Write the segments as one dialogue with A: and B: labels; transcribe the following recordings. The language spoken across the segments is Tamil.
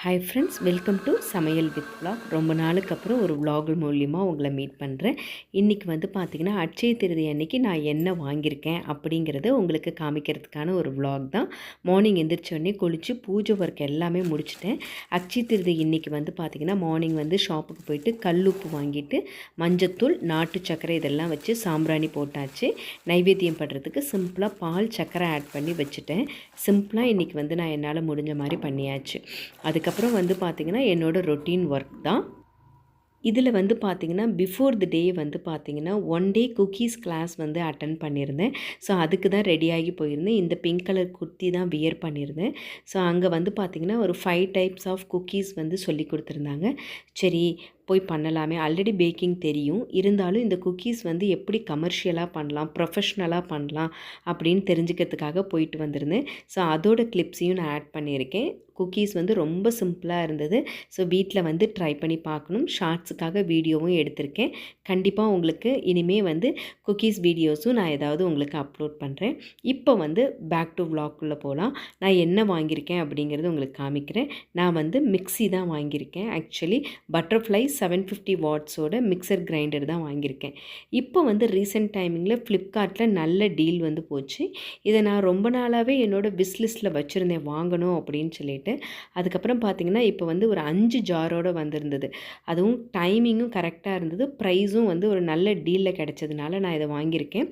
A: ஹாய் ஃப்ரெண்ட்ஸ் வெல்கம் டு சமையல் வித் விலாக் ரொம்ப நாளுக்கு அப்புறம் ஒரு விலாக் மூலியமா உங்களை மீட் பண்ணுறேன் இன்றைக்கி வந்து பார்த்திங்கன்னா அட்சய திருதி அன்னைக்கு நான் என்ன வாங்கியிருக்கேன் அப்படிங்கிறத உங்களுக்கு காமிக்கிறதுக்கான ஒரு விலாக் தான். மார்னிங் எந்திரிச்சோடனே குளித்து பூஜை ஒர்க் எல்லாமே முடிச்சிட்டேன். அட்சய திருதி இன்றைக்கி வந்து பார்த்திங்கன்னா மார்னிங் வந்து ஷாப்புக்கு போயிட்டு கல்லுப்பு வாங்கிட்டு மஞ்சத்தூள் நாட்டு சர்க்கரை இதெல்லாம் வச்சு சாம்பிராணி போட்டாச்சு. நைவேத்தியம் பண்ணுறதுக்கு சிம்பிளாக பால் சர்க்கரை ஆட் பண்ணி வச்சுட்டேன். சிம்பிளாக இன்றைக்கி வந்து நான் என்னால் முடிஞ்ச மாதிரி பண்ணியாச்சு. அதுக்கு அதுக்கப்புறம் வந்து பார்த்திங்கன்னா என்னோடய ரொட்டீன் ஒர்க் தான். இதில் வந்து பார்த்திங்கன்னா பிஃபோர் தி டே வந்து பார்த்திங்கன்னா ஒன் டே குக்கீஸ் கிளாஸ் வந்து அட்டன் பண்ணியிருந்தேன். ஸோ அதுக்கு தான் ரெடியாகி போயிருந்தேன். இந்த பிங்க் கலர் குர்த்தி தான் வியர் பண்ணியிருந்தேன். ஸோ அங்கே வந்து பார்த்திங்கன்னா ஒரு ஃபைவ் டைப்ஸ் ஆஃப் குக்கீஸ் வந்து சொல்லி கொடுத்துருந்தாங்க. சரி போய் பண்ணலாமே. ஆல்ரெடி பேக்கிங் தெரியும். இருந்தாலும் இந்த குக்கீஸ் வந்து எப்படி கமர்ஷியலாக பண்ணலாம் ப்ரொஃபஷ்னலாக பண்ணலாம் அப்படின்னு தெரிஞ்சுக்கிறதுக்காக போயிட்டு வந்திருந்தேன். ஸோ அதோட கிளிப்ஸையும் நான் ஆட் பண்ணியிருக்கேன். குக்கீஸ் வந்து ரொம்ப சிம்பிளாக இருந்தது. ஸோ வீட்டில் வந்து ட்ரை பண்ணி பார்க்கணும். ஷார்ட்ஸுக்காக வீடியோவும் எடுத்திருக்கேன். கண்டிப்பாக உங்களுக்கு இனிமேல் வந்து குக்கீஸ் வீடியோஸும் நான் ஏதாவது உங்களுக்கு அப்லோட் பண்ணுறேன் இப்போ வந்து பேக் டு வ்ளாக்குள்ளே போகலாம் நான் என்ன வாங்கியிருக்கேன் அப்படிங்கிறது உங்களுக்கு காமிக்கிறேன். நான் வந்து மிக்ஸி தான் வாங்கியிருக்கேன். ஆக்சுவலி பட்டர்ஃப்ளை செவன் ஃபிஃப்டி வாட்ஸோட மிக்சர் கிரைண்டர் தான் வாங்கியிருக்கேன். இப்போ வந்து ரீசெண்ட் டைமிங்கில் ஃப்ளிப்கார்ட்டில் நல்ல டீல் வந்து போச்சு. இதை நான் ரொம்ப நாளாகவே என்னோடய விஸ் லிஸ்ட்டில் வச்சுருந்தேன் வாங்கணும் அப்படின்னு சொல்லிட்டு. அதுக்கப்புறம் பார்த்தீங்கன்னா இப்போ வந்து ஒரு அஞ்சு ஜாரோட வந்திருந்தது. அதுவும் டைமிங்கும் கரெக்டாக இருந்தது. ப்ரைஸும் வந்து ஒரு நல்ல டீலில் கிடச்சதுனால நான் இதை வாங்கியிருக்கேன்.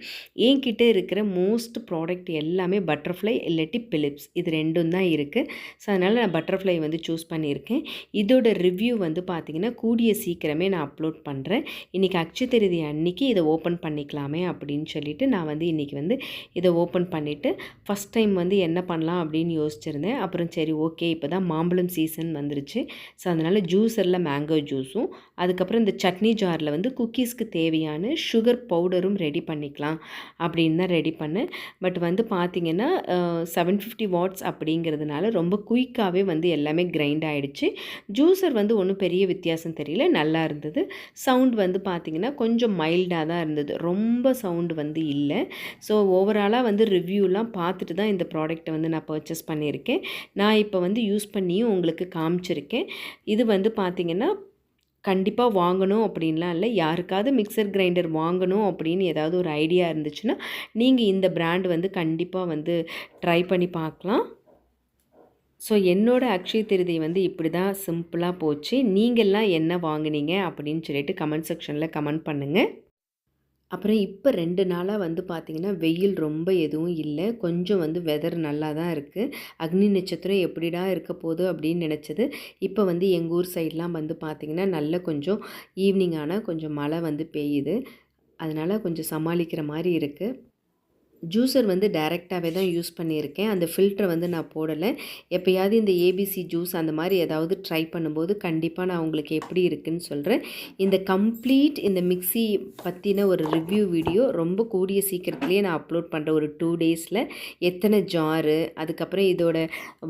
A: என்கிட்ட இருக்கிற மோஸ்ட் ப்ராடக்ட் எல்லாமே பட்டர்ஃப்ளை இல்லாட்டி பிலிப்ஸ் இது ரெண்டும் தான் இருக்குது ஸோ அதனால் நான் பட்டர்ஃப்ளை வந்து சூஸ் பண்ணியிருக்கேன். இதோட ரிவ்யூ வந்து பார்த்திங்கன்னா கூடிய சீக்கிரமே நான் அப்லோட் பண்ணுறேன் இன்றைக்கி அக்ஷய திருதி அன்னைக்கு இதை ஓப்பன் பண்ணிக்கலாமே அப்படின்னு சொல்லிட்டு நான் வந்து இன்றைக்கி வந்து இதை ஓப்பன் பண்ணிவிட்டு ஃபஸ்ட் டைம் வந்து என்ன பண்ணலாம் அப்படின்னு யோசிச்சிருந்தேன். அப்புறம் சரி ஓகே இப்போ தான் மாம்பழம் சீசன் வந்துருச்சு. ஸோ அதனால் ஜூஸரில் மேங்கோ ஜூஸும் அதுக்கப்புறம் இந்த சட்னி ஜாரில் வந்து குக்கீஸ்க்கு தேவையான சுகர் பவுடரும் ரெடி பண்ணிக்கலாம் அப்படின்னு தான் ரெடி பண்ணேன். பட் வந்து பார்த்திங்கன்னா செவன் ஃபிஃப்டி வாட்ஸ் அப்படிங்கிறதுனால ரொம்ப குயிக்காகவே வந்து எல்லாமே கிரைண்ட் ஆகிடுச்சு ஜூஸர் வந்து ஒன்றும் பெரிய வித்தியாசம் தெரியல. நல்லா இருந்தது. சவுண்ட் வந்து பார்த்திங்கன்னா கொஞ்சம் மைல்டாக தான் இருந்தது. ரொம்ப சவுண்டு வந்து இல்லை. ஸோ ஓவராலாக வந்து ரிவ்யூலாம் பார்த்துட்டு தான் இந்த ப்ராடக்ட்டை வந்து நான் பர்ச்சேஸ் பண்ணியிருக்கேன். நான் இப்போ வந்து யூஸ் பண்ணியும் உங்களுக்கு காமிச்சிருக்கேன். இது வந்து பார்த்திங்கன்னா கண்டிப்பாக வாங்கணும் அப்படின்லாம் இல்லை. யாருக்காவது மிக்சர் கிரைண்டர் வாங்கணும் அப்படின்னு ஏதாவது ஒரு ஐடியா இருந்துச்சுன்னா நீங்கள் இந்த பிராண்ட் வந்து கண்டிப்பாக வந்து ட்ரை பண்ணி பார்க்கலாம். ஸோ என்னோடய அக்ஷய திருதி வந்து இப்படி தான் சிம்பிளாக போச்சு. நீங்கள்லாம் என்ன வாங்கினீங்க அப்படின்னு சொல்லிட்டு கமெண்ட் செக்ஷனில் கமெண்ட் பண்ணுங்கள் அப்புறம் இப்போ ரெண்டு நாளாக வந்து பார்த்திங்கன்னா வெயில் ரொம்ப எதுவும் இல்லை. கொஞ்சம் வந்து வெதர் நல்லா தான் இருக்குது அக்னி நட்சத்திரம் எப்படிடா இருக்க போகுது அப்படின்னு நினச்சது. இப்போ வந்து எங்கள் ஊர் சைட்லாம் வந்து பார்த்திங்கன்னா நல்ல கொஞ்சம் ஈவினிங் ஆனால் கொஞ்சம் மழை வந்து பெய்யுது. அதனால் கொஞ்சம் சமாளிக்கிற மாதிரி இருக்குது ஜூஸர் வந்து டைரெக்டாகவே தான் யூஸ் பண்ணியிருக்கேன். அந்த ஃபில்டரை வந்து நான் போடலை. எப்போயாவது இந்த ஏபிசி ஜூஸ் அந்த மாதிரி ஏதாவது ட்ரை பண்ணும்போது கண்டிப்பாக நான் உங்களுக்கு எப்படி இருக்குன்னு சொல்கிறேன் இந்த கம்ப்ளீட் இந்த மிக்ஸி பற்றின ஒரு ரிவ்யூ வீடியோ ரொம்ப கூடிய சீக்கிரத்துலேயே நான் அப்லோட் பண்ணுற ஒரு டூ டேஸில் எத்தனை ஜாரு அதுக்கப்புறம் இதோட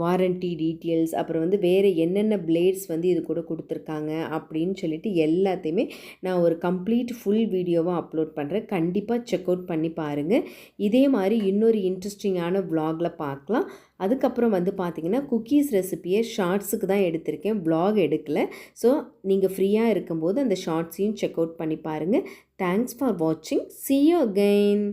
A: வாரண்ட்டி டீட்டெயில்ஸ் அப்புறம் வந்து வேறு என்னென்ன பிளேட்ஸ் வந்து இது கூட கொடுத்துருக்காங்க அப்படின்னு சொல்லிட்டு எல்லாத்தையுமே நான் ஒரு கம்ப்ளீட் ஃபுல் வீடியோவாக அப்லோட் பண்ணுறேன் கண்டிப்பாக செக் அவுட் பண்ணி பாருங்கள் இதே மாதிரி இன்னொரு இன்ட்ரெஸ்டிங்கான வ்ளாகில் பார்க்கலாம் அதுக்கப்புறம் வந்து பார்த்திங்கன்னா குக்கீஸ் ரெசிபியை ஷார்ட்ஸுக்கு தான் எடுத்திருக்கேன். ப்ளாக் எடுக்கல. ஸோ நீங்கள் ஃப்ரீயாக இருக்கும்போது அந்த ஷார்ட்ஸையும் செக் அவுட் பண்ணி பாருங்கள் தேங்க்ஸ் ஃபார் வாட்சிங் சி யூ அகெயின்